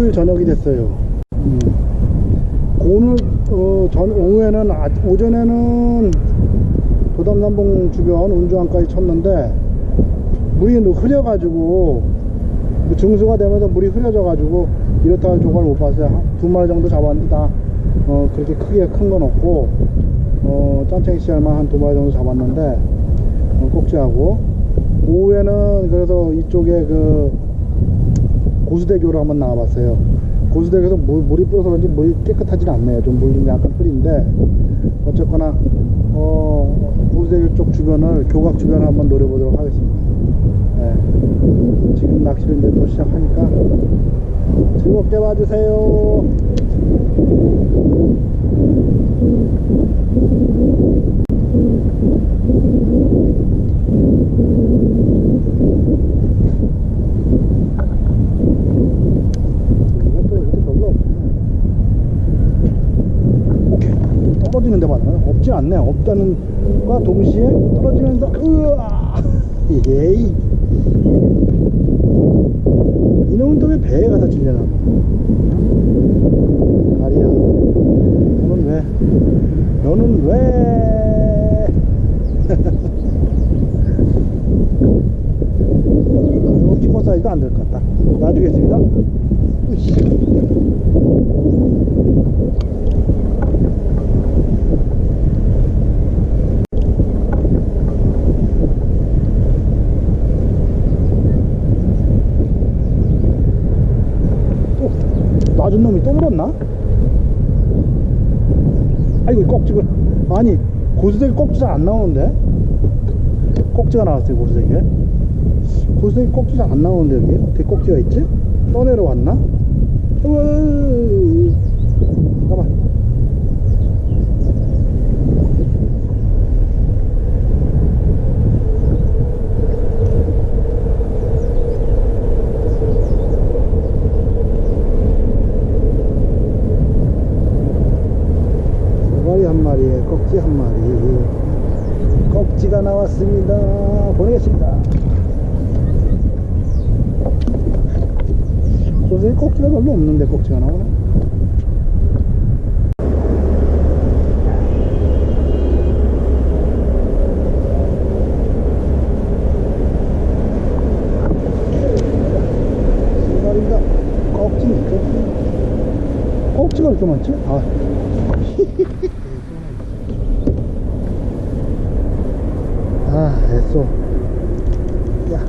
일요일 저녁이 됐어요. 음. 오늘 어, 전 오후에는 아, 오전에는 도담산봉 주변 운주항까지 쳤는데 물이 흐려가지고 뭐 중수가 되면서 물이 흐려져가지고 이렇다 할 조각을 못 봤어요. 한두 마리 정도 잡았는데 다 어, 그렇게 크게 큰 건 없고 어, 짠챙이 씨알만 한 두 마리 정도 잡았는데 어, 꼭지하고 오후에는 그래서 이쪽에 그 고수대교로 한번 나와봤어요. 고수대교에서 물, 물이 뿌려서 그런지 물이 깨끗하진 않네요. 좀 물이 약간 흐린데 어쨌거나 어, 고수대교 쪽 주변을 교각 주변을 한번 노려보도록 하겠습니다. 예. 지금 낚시를 이제 또 시작하니까 즐겁게 봐주세요. 우리가 또 여기도 별로 없네. 오케이. 떨어지는 데만 없지 않네. 없다는 과 동시에 떨어지면서 으아! 예이 이놈은 또 왜 배에 가서 찔려나 봐. 다리야. 너는 왜? 너는 왜? 이거 키퍼 사이즈도 안 될 것 같다. 놔주겠습니다 으쌰. 또 놔준 놈이 또 물었나? 꺽지가 아니 고수대기 꺽지가 안 나오는데 꺽지가 나왔어요 고수대기 고수대기 꺽지가 안 나오는데 여기 어떻게 꺽지가 있지? 떠내려 왔나? 으아, 잠깐만 대가리 꺽지 한 마리. 꺽지가 나왔습니다. 보내겠습니다. 고생이 꺽지가 별로 없는데 꺽지가 나오네. 꺽지 꺽지. 꺽지가 이렇게 많지? 아 아, 애써. 야.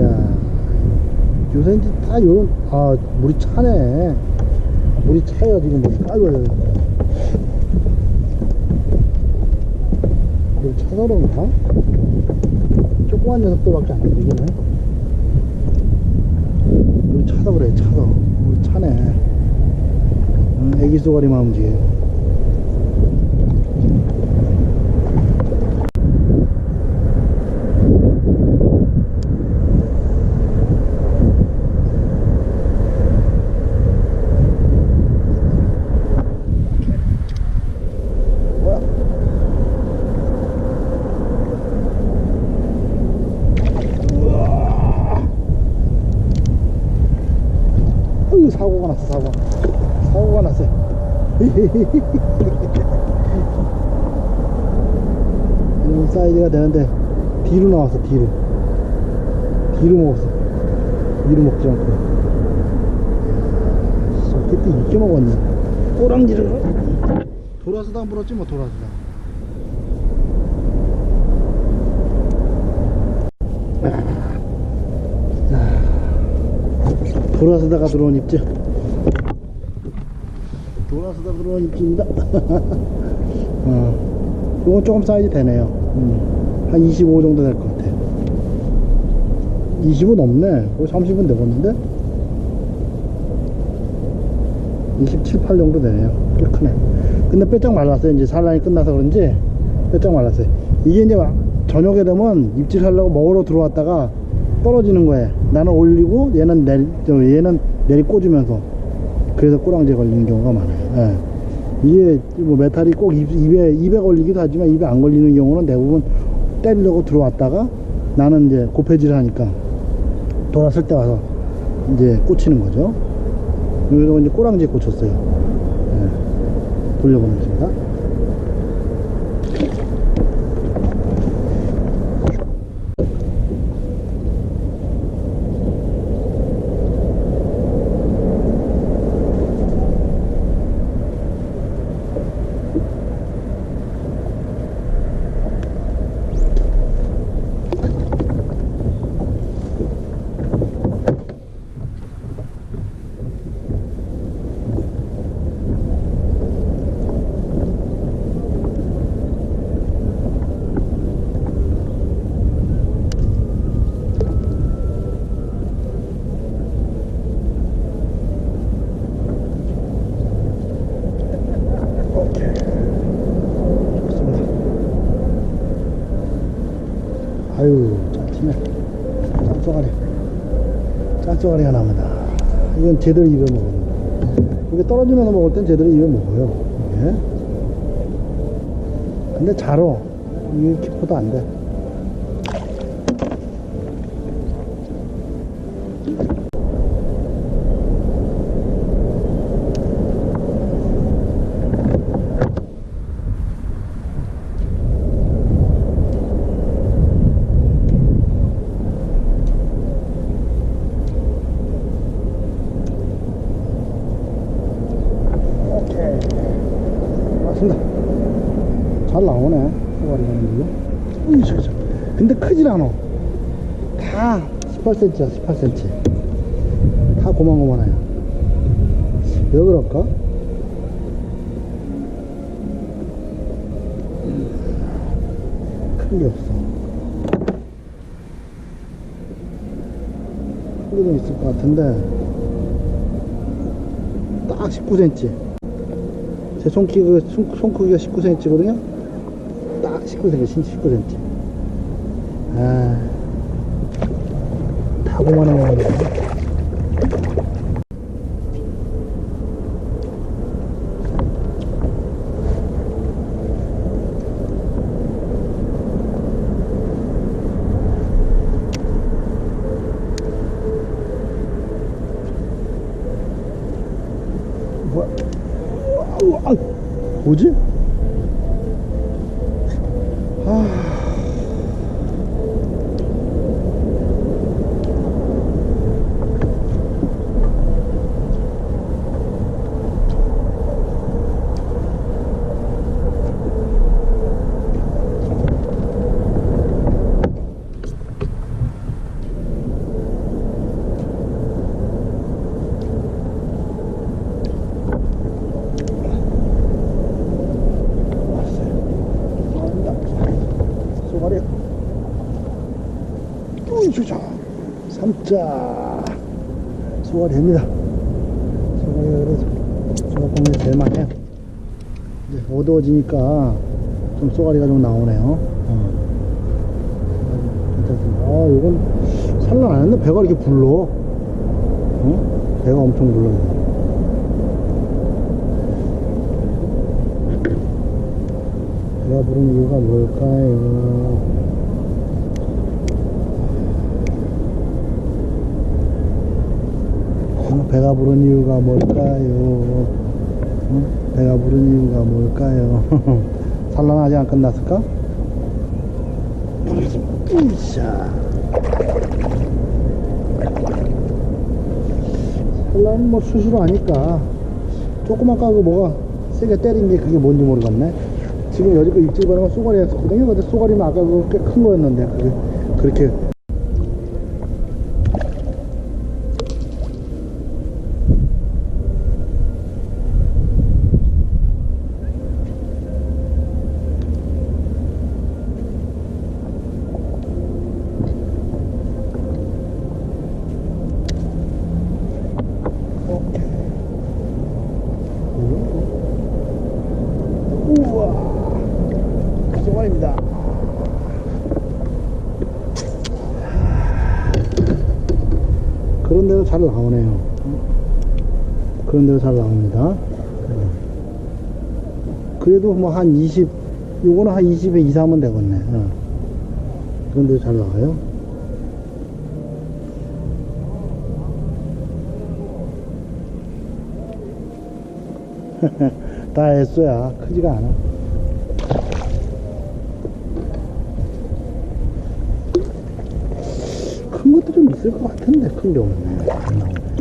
야. 요새 이제 다 요런, 아, 물이 차네. 물이 차요, 지금 물이. 아이고. 물이 차서 그런가? 조그만 녀석들밖에 안 움직이네. 물이 차서 그래, 차서. 물이 차네. 음, 애기 쏘가리만 움직여요. 뭐야? 우와. 어휴, 사고가 났어, 사고. 사고가 났어. 이런 사이즈가 되는데, 뒤로 나왔어, 뒤로. 뒤로 먹었어. 위로 먹지 않고. 어떻게 또 이렇게 먹었냐. 꼬랑지를. 돌아서다 안 불었지 뭐 돌아서다 아, 돌아서다가 들어온 입질 돌아서다 들어온 입질입니다 어, 이건 조금 사이즈 되네요. 음, 한25 정도 될 것 같아. 20은 넘네. 거의 30은 되겠는데? 27, 8 정도 되네요. 꽤 크네. 근데 빼짝 말랐어요. 이제 산란이 끝나서 그런지 빼짝 말랐어요. 이게 이제 막 저녁에 되면 입질하려고 먹으러 들어왔다가 떨어지는 거예요. 나는 올리고 얘는 내리 저 얘는 내리 꽂으면서 그래서 꼬랑지에 걸리는 경우가 많아요 예. 이게 뭐 메탈이 꼭 입, 입에 입에 걸리기도 하지만 입에 안 걸리는 경우는 대부분 때리려고 들어왔다가 나는 이제 고패질을 하니까 돌았을 때 와서 이제 꽂히는 거죠 여기서 이제 꼬랑지에 꽂혔어요. 예. 돌려보겠습니다. 오케이. 좋습니다. 아유, 짠치네. 짠쏘가리. 짠쏘가리가 나옵니다. 이건 제대로 입에 먹어요. 이게 떨어지면서 먹을 땐 제대로 입에 먹어요. 이게. 근데 자로. 이게 키포도 안 돼. 오케이. 맞습니다. 잘 나오네. 소가리 가는 걸로. 으이, 저, 저. 근데 크질 않아. 다 18cm야, 18cm. 다 고만고만해요. 왜 그럴까? 큰 게 없어. 큰게좀 있을 것 같은데. 딱 19cm. 제 손키가, 손, 손 크기가 19cm거든요? 딱 19cm, 19cm. 아, 다 고만한 거네. 뭐야? 아우, 아우, 뭐지? 아. 쏘가리 우이 주자 삼 자 쏘가리입니다. 쏘가리가 그래서 제가 공에 제일 많이 해요 이제 어두워지니까 좀 쏘가리가 좀 나오네요. 어. 괜찮습니다. 아 이건 산란 안 했는데 배가 이렇게 불러? 어? 배가 엄청 불러요. 배가 부른 이유가 뭘까요? 배가 부른 이유가 뭘까요? 어? 배가 부른 이유가 뭘까요? 산란 아직 안 끝났을까? 으쌰. 산란 뭐 수시로 하니까 조그만 까고 뭐가 세게 때린 게 그게 뭔지 모르겠네. 지금 여지껏 입질 바람은 쏘가리였었거든요. 근데 쏘가리는 아까 꽤큰 거였는데 그게 그렇게 오케이. 우와. 쏘가리입니다. 그런 대로 잘 나오네요. 그런 대로 잘 나옵니다. 그래도 뭐 한 20, 요거는 한 20에 2, 3은 되겠네. 어. 그런 대로 잘 나와요. 다 애써야 크지가 않아. 큰 것도 좀 있을 것 같은데 큰 게 없네. 안 나오네.